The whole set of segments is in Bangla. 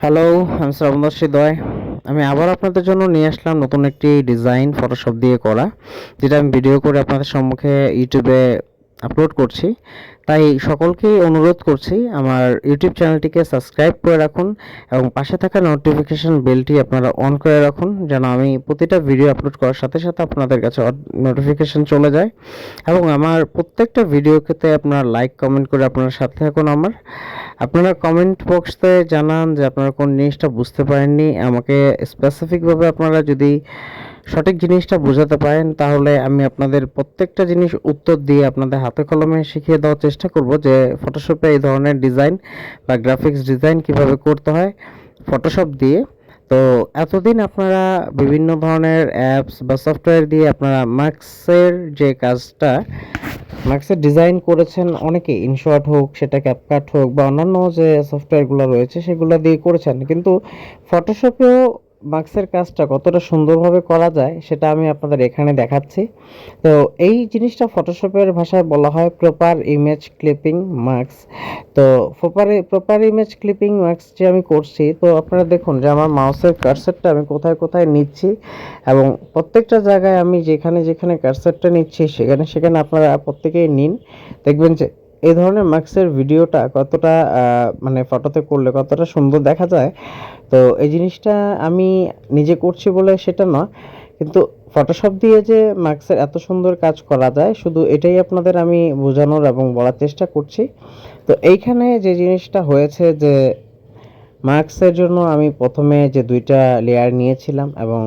হ্যালো আমি শ্রবণদাস দয়। আমি আবার আপনাদের জন্য নিয়ে আসলাম নতুন একটি ডিজাইন ফটোশপ দিয়ে করা, যেটা আমি ভিডিও করে আপনাদের সম্মুখে ইউটিউবে আপলোড করছি। তাই সকলকেই অনুরোধ করছি আমার ইউটিউব চ্যানেলটিকে সাবস্ক্রাইব করে রাখুন এবং পাশে থাকা নোটিফিকেশন বেলটি আপনারা অন করে রাখুন যেন আমি প্রতিটা ভিডিও আপলোড করার সাথে সাথে আপনাদের কাছে নোটিফিকেশন চলে যায়। এবং আমার প্রত্যেকটা ভিডিওতে আপনারা লাইক কমেন্ট করে আপনার সাথে থাকুন আমার। আপনারা কমেন্ট বক্সে জানান যে আপনারা কোন জিনিসটা বুঝতে পারেননি। আমাকে স্পেসিফিকভাবে আপনারা যদি সঠিক জিনিসটা বোঝাতে পারেন, তাহলে আমি আপনাদের প্রত্যেকটা জিনিস উত্তর দিয়ে আপনাদের হাতে কলমে শিখিয়ে দেওয়ার চেষ্টা করব যে ফটোশপে এই ধরনের ডিজাইন বা গ্রাফিক্স ডিজাইন কীভাবে করতে হয় ফটোশপ দিয়ে। তো এতদিন আপনারা বিভিন্ন ধরনের অ্যাপস বা সফটওয়্যার দিয়ে আপনারা মার্কসের যে কাজটা মার্কসের ডিজাইন করেছেন, অনেকে ইনশর্ট হোক, সেটা ক্যাপকাট হোক বা অন্যান্য যে সফটওয়্যারগুলো রয়েছে, সেগুলো দিয়ে করেছেন। কিন্তু ফটোশপেও মার্কসের কাজটা কতটা সুন্দরভাবে করা যায় সেটা আমি আপনাদের এখানে দেখাচ্ছি। তো এই জিনিসটা ফটোশপের ভাষায় বলা হয় প্রপার ইমেজ ক্লিপিং মার্কস তো proper proper image clipping marks যে আমি করছি, তো আপনারা দেখুন যে আমার মাউসের কার্সারটা আমি কোথায় কোথায় নিচ্ছি এবং প্রত্যেকটা জায়গায় আমি যেখানে যেখানে কার্সারটা নিচ্ছি সেখানে সেখানে আপনারা প্রত্যেকেই নিন। দেখবেন যে এই ধরনের মাস্কের ভিডিওটা কতটা মানে ফটোতে করলে কতটা সুন্দর দেখা যায়, তো এই জিনিসটা আমি নিজে করছি বলে সেটা নয় কিন্তু ফটোশপ দিয়ে যে মাস্কের এত সুন্দর কাজ করা যায়, শুধু এটাই আপনাদের আমি বোঝানোর এবং বলার চেষ্টা করছি। তো এইখানে যে জিনিসটা হয়েছে যে মার্কসের জন্য আমি প্রথমে যে দুইটা লেয়ার নিয়েছিলাম এবং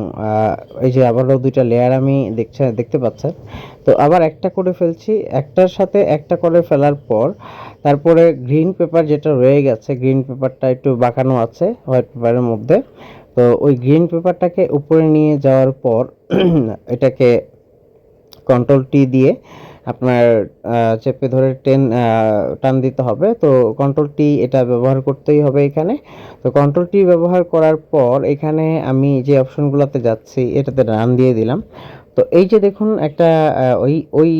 এই যে আবারও দুইটা লেয়ার আমি দেখছে, দেখতে পাচ্ছেন। তো আবার একটা করে ফেলছি, একটার সাথে একটা করে ফেলার পর তারপরে গ্রিন পেপার যেটা রয়ে গেছে গ্রিন পেপারটা একটু বাঁকানো আছে হোয়াইট পেপারের মধ্যে। তো ওই গ্রিন পেপারটাকে উপরে নিয়ে যাওয়ার পর এটাকে কন্ট্রোল টি দিয়ে আপনার চেপে ধরে টেন টান দিতে হবে। তো কন্ট্রোল টি এটা ব্যবহার করতেই হবে এখানে। তো কন্ট্রোল টি ব্যবহার করার পর এখানে আমি যে অপশনগুলোতে যাচ্ছি, এটাতে রান দিয়ে দিলাম। তো এই যে দেখুন একটা ওই ওই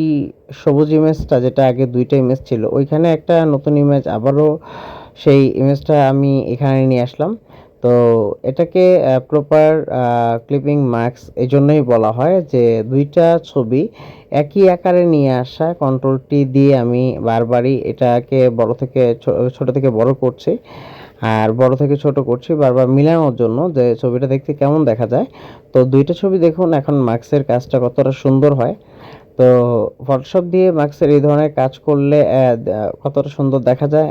সবুজ ইমেজটা, যেটা আগে দুইটা ইমেজ ছিল, ওইখানে একটা নতুন ইমেজ আবারও সেই ইমেজটা আমি এখানে নিয়ে আসলাম। তো এটাকে প্রপার ক্লিপিং মার্কস এই জন্যই বলা হয় যে দুইটা ছবি একই আকারে নিয়ে আসা কন্ট্রোল টি দিয়ে আমি বারবারই এটাকে বড় থেকে ছোট থেকে বড় করছি। আর বড় থেকে ছোট করছি বারবার মিলানোর জন্য যে ছবিটা দেখতে কেমন দেখা যায়। তো দুইটা ছবি দেখুন, এখন মার্কসের কাজটা কতটা সুন্দর হয়। তো ফটোশপ দিয়ে মার্কসের এই ধরনের কাজ করলে কতটা সুন্দর দেখা যায়।